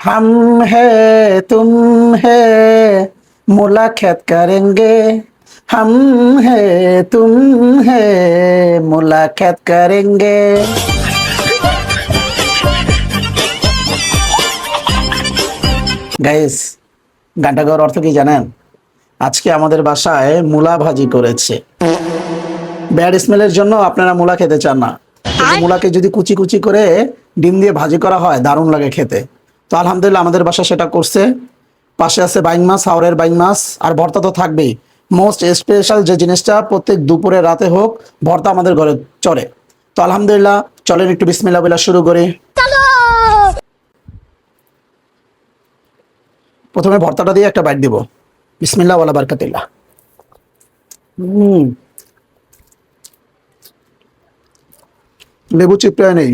हम है तुम है मुलाकात करेंगे हम है तुम है मुलाकात करेंगे গাইস গানটা গাওয়ার অর্থ কি জানেন আজকে আমাদের বাসায় মূলা ভাজি করেছে ব্যাড স্মেলের জন্য আপনারা মূলা খেতে চান না কিন্তু মূলাকে যদি কুচি কুচি করে ডিম দিয়ে ভাজি করা হয় দারুণ লাগে খেতে তো আলহামদুলিল্লাহ আমাদের বাসা সেটা করছে। পাশে আছে বাইং মাছ হাওড়ের বাইং মাছ, আর ভর্তা তো থাকবেই। মোস্ট স্পেশাল যে জিনিসটা, প্রত্যেক দুপুরে, রাতে হোক, ভর্তা আমাদের ঘরে চলে। তো আলহামদুলিল্লাহ, চলেন একটু বিসমিল্লা বলা শুরু করি। প্রথমে ভর্তাটা দিয়ে একটা বাইট দিব। বিসমিল্লাহ ওয়ালা বারকাতিল্লাহ। হুম। লেবু চিপড়ায় নেই।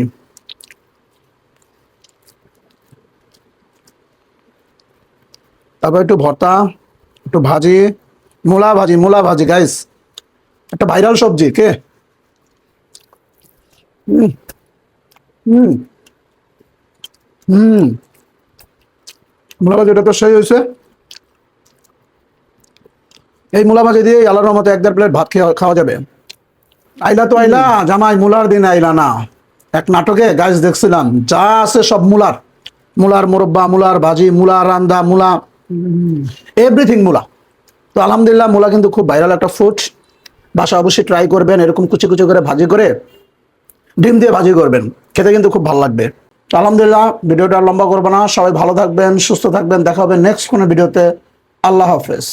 তারপর একটু ভর্তা একটু ভাজি মূলা ভাজি মূলা ভাজি গাইস একটা ভাইরাল সবজি কে? হুম হুম হুম। মূলা ভাজি এটা তো সেই হয়েছে এই মূলা ভাজি দিয়ে আল্লাহর রহমতে এক দেড় প্লেট ভাত খেয়ে খাওয়া যাবে। আইলা তো আইলা জামাই মূলার দিন আইলা না। এক নাটকে গাছ দেখছিলাম যা আছে সব মূলার। মূলার মুরব্বা মূলার ভাজি মুলা রান্দা মুলা এভরিথিং মূলা তো আলহামদুলিল্লাহ মূলা কিন্তু খুব ভাইরাল একটা ফ্রুট বাসা অবশ্যই ট্রাই করবেন, এরকম কুচি কুচি করে ভাজি করে, ডিম দিয়ে ভাজি করবেন। খেতে কিন্তু খুব ভালো লাগবে। আলহামদুলিল্লাহ ভিডিওটা লম্বা করব না। সবাই ভালো থাকবেন, সুস্থ থাকবেন। দেখা হবে নেক্সট কোনো ভিডিওতে। আল্লাহ হাফেজ।